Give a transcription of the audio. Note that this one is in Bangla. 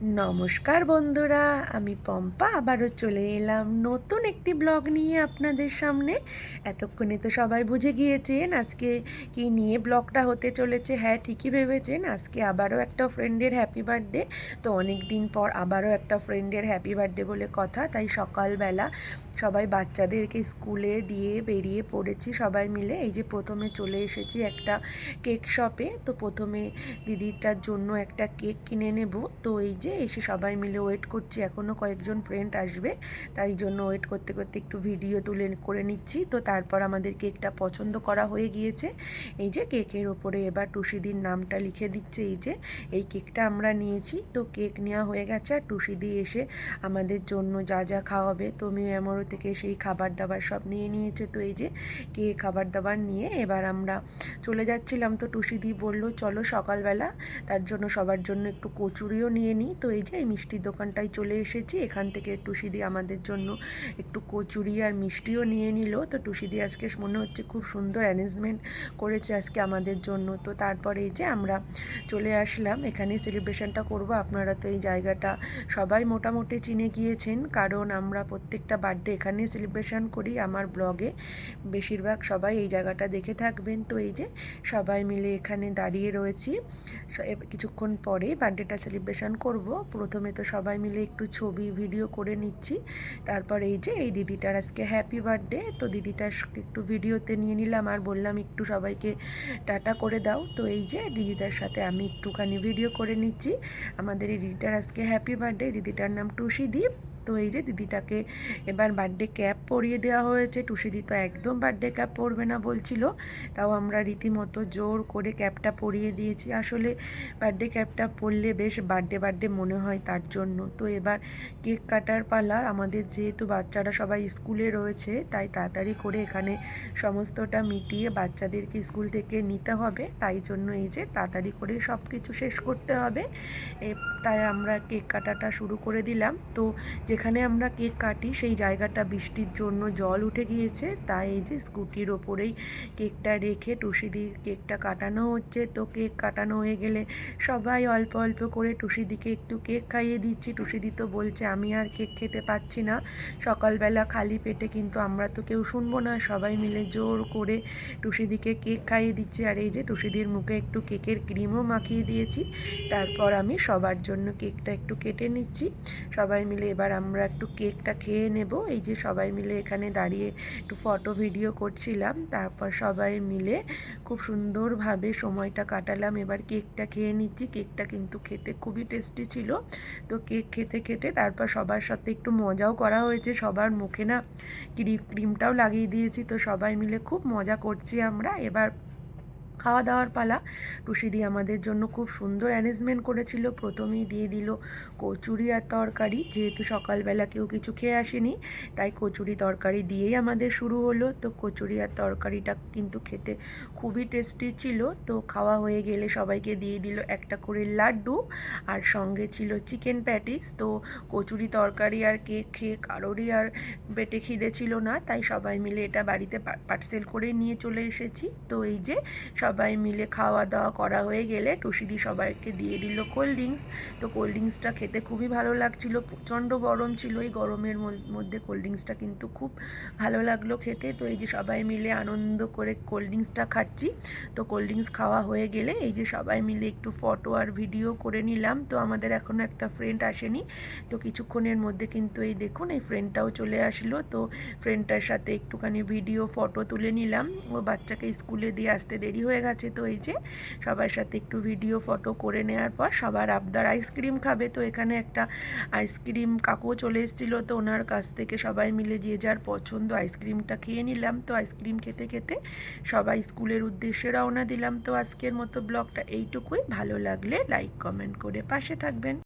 নমস্কার বন্ধুরা, আমি পম্পা, আবারও চলে এলাম নতুন একটি ব্লগ নিয়ে আপনাদের সামনে। এতক্ষণে তো সবাই বুঝে গিয়েছেন আজকে কি নিয়ে ব্লগটা হতে চলেছে। হ্যাঁ ঠিকই ভেবেছেন, আজকে আবারও একটা ফ্রেন্ডের হ্যাপি বার্থডে তো অনেক দিন পর আবারও একটা ফ্রেন্ডের হ্যাপি বার্থডে বলে কথা, তাই সকালবেলা সবাই বাচ্চাদেরকে স্কুলে দিয়ে বেরিয়ে পড়েছি সবাই মিলে। এই যে প্রথমে চলে এসেছি একটা কেক শপে তো প্রথমে দিদিটার জন্য একটা কেক কিনে নেব। তো এই যে এসে সবাই মিলে ওয়েট করছি। এখনও কয়েকজন ফ্রেন্ড আসবে, তাই জন্য ওয়েট করতে করতে একটু ভিডিও তুলে করে নিচ্ছি। তো তারপর আমাদের কেকটা পছন্দ করা হয়ে গিয়েছে। এই যে কেকের ওপরে এবার টুসিদির নামটা লিখে দিচ্ছে। এই যে, এই কেকটা আমরা নিয়েছি। তো কেক নেওয়া হয়ে গেছে আর টুসিদি এসে আমাদের জন্য যা যা খাওয়াবে তো মিউ এমরো থেকে সেই খাবার দাবার সব নিয়ে নিয়েছে। তো এই যে, কে খাবার দাবার নিয়ে এবার আমরা চলে যাচ্ছিলাম। তো টুসিদি বলল, চলো সকালবেলা, তার জন্য সবার জন্য একটু কচুরিও নিয়ে নিই তো এই যে এই মিষ্টির দোকানটায় চলে এসেছি, এখান থেকে টুসিদি আমাদের জন্য একটু কচুরি আর মিষ্টিও নিয়ে নিল। তো টুসিদি আজকে মনে হচ্ছে খুব সুন্দর অ্যারেঞ্জমেন্ট করেছে আজকে আমাদের জন্য। তো তারপরে এই যে আমরা চলে আসলাম, এখানে সেলিব্রেশনটা করব। আপনারা তো এই জায়গাটা সবাই মোটামুটি চিনে গিয়েছেন, কারণ আমরা প্রত্যেকটা বার্থডে এখানে সেলিব্রেশন করি আমার ব্লগে বেশিরভাগ সবাই এই জায়গাটা দেখে থাকবেন। তো এই যে সবাই মিলে এখানে দাঁড়িয়ে রয়েছি। কিছুক্ষণ পরে বার্থডেটা সেলিব্রেশন করব। প্রথমে তো সবাই মিলে একটু ছবি ভিডিও করে নিচ্ছি। তারপর এই যে, এই দিদিটার আজকে হ্যাপি বার্থডে তো দিদিটার একটু ভিডিওতে নিয়ে নিলাম। আর বললাম, একটু সবাইকে টাটা করে দাও। তো এই যে, দিদিটার সাথে আমি একটুখানি ভিডিও করে নিচ্ছি। আমাদের এই দিদিটার আজকে হ্যাপি বার্থডে দিদিটার নাম টুসি তো এই যে দিদিটাকে এবার বার্থডে ক্যাপ পরিয়ে দেওয়া হয়েছে। টুসিদি তো একদম বার্থডে ক্যাপ পরবে না বলছিল। তাও আমরা রীতিমতো জোর করে ক্যাপটা পরিয়ে দিয়েছি। আসলে বার্থডে ক্যাপটা পরলে বেশ বার্থডে বার্থডে মনে হয় তার জন্য। তো এবার কেক কাটার পালা। আমাদের যেহেতু বাচ্চারা সবাই স্কুলে রয়েছে, তাই তাড়াতাড়ি করে এখানে সমস্তটা মিটিয়ে বাচ্চাদেরকে স্কুল থেকে নিতে হবে। তাই জন্য এই যে তাড়াতাড়ি করে সব কিছু শেষ করতে হবে। তাই আমরা কেক কাটাটা শুরু করে দিলাম। তো যেখানে আমরা কেক কাটি, সেই জায়গাটা বৃষ্টির জন্য জল উঠে গিয়েছে। তাই এই যে স্কুটির ওপরেই কেকটা রেখে টুসিদির কেকটা কাটানো হচ্ছে। তো কেক কাটানো হয়ে গেলে সবাই অল্প অল্প করে টুসিদিকে একটু কেক খাইয়ে দিচ্ছি। টুসিদি তো বলছে, আমি আর কেক খেতে পাচ্ছি না। সকালবেলা খালি পেটে কিন্তু আমরা তো কেউ শুনব না। সবাই মিলে জোর করে টুসিদিকে কেক খাইয়ে দিচ্ছি। আর এই যে টুসিদির মুখে একটু কেকের ক্রিমও মাখিয়ে দিয়েছি। তারপর আমি সবার জন্য কেকটা একটু কেটে নিচ্ছি। সবাই মিলে এবার আমরা একটু কেকটা খেয়ে নেব। এই যে সবাই মিলে এখানে দাঁড়িয়ে একটু ফটো ভিডিও করছিলাম। তারপর সবাই মিলে খুব সুন্দরভাবে সময়টা কাটালাম। এবার কেকটা খেয়ে নিচ্ছি। কেকটা কিন্তু খেতে খুবই টেস্টি ছিল। তো কেক খেতে খেতে তারপর সবার সাথে একটু মজাও করা হয়েছে। সবার মুখে না ক্রিম ক্রিমটাও লাগিয়ে দিয়েছি। তো সবাই মিলে খুব মজা করছি আমরা। এবার খাওয়া দাওয়ার পালা। টুসিদি আমাদের জন্য খুব সুন্দর অ্যারেঞ্জমেন্ট করেছিল। প্রথমেই দিয়ে দিল কচুরি আর তরকারি। যেহেতু সকালবেলা কেউ কিছু খেয়ে আসেনি, তাই কচুরি তরকারি দিয়েই আমাদের শুরু হলো। তো কচুরি আর তরকারিটা কিন্তু খেতে খুবই টেস্টি ছিল। তো খাওয়া হয়ে গেলে সবাইকে দিয়ে দিল একটা করে লাড্ডু আর সঙ্গে ছিল চিকেন প্যাটিস তো কচুরি তরকারি আর কেক খেয়ে কারোরই আর পেটে খিদে ছিল না। তাই সবাই মিলে এটা বাড়িতে পার্সেল করে নিয়ে চলে এসেছি। তো এই যে সব সবাই মিলে খাওয়া দাওয়া করা হয়ে গেলে টুসিদি সবাইকে দিয়ে দিল কোল্ড ড্রিঙ্কস তো কোল্ড ড্রিঙ্কসটা খেতে খুবই ভালো লাগছিল, প্রচণ্ড গরম ছিল, এই গরমের মধ্যে কোল্ড ড্রিঙ্কসটা কিন্তু খুব ভালো লাগল খেতে। তো এই যে সবাই মিলে আনন্দ করে কোল্ড ড্রিঙ্কসটা খাচ্ছি। তো কোল্ড ড্রিঙ্কস খাওয়া হয়ে গেলে এই যে সবাই মিলে একটু ফটো আর ভিডিও করে নিলাম। তো আমাদের এখনও একটা ফ্রেন্ড আসেনি। তো কিছুক্ষণের মধ্যে কিন্তু এই দেখুন, এই ফ্রেন্ডটাও চলে আসলো। তো ফ্রেন্ডটার সাথে একটুখানি ভিডিও ফটো তুলে নিলাম। ও বাচ্চাকে স্কুলে দিয়ে আসতে দেরি হয়ে গেছে। তো এই যে সবার সাথে একটু ভিডিও ফটো করে নেওয়ার পর সবার আবদার আইসক্রিম খাবে। তো এখানে একটা আইসক্রিম কাকুও চলে এসেছিল। তো ওনার কাছ থেকে সবাই মিলে যে যার পছন্দ আইসক্রিমটা খেয়ে নিলাম। তো আইসক্রিম খেতে খেতে সবাই স্কুলের উদ্দেশ্যে রওনা দিলাম। তো আজকের মতো ব্লগটা এইটুকুই। ভালো লাগলে লাইক কমেন্ট করে পাশে থাকবেন।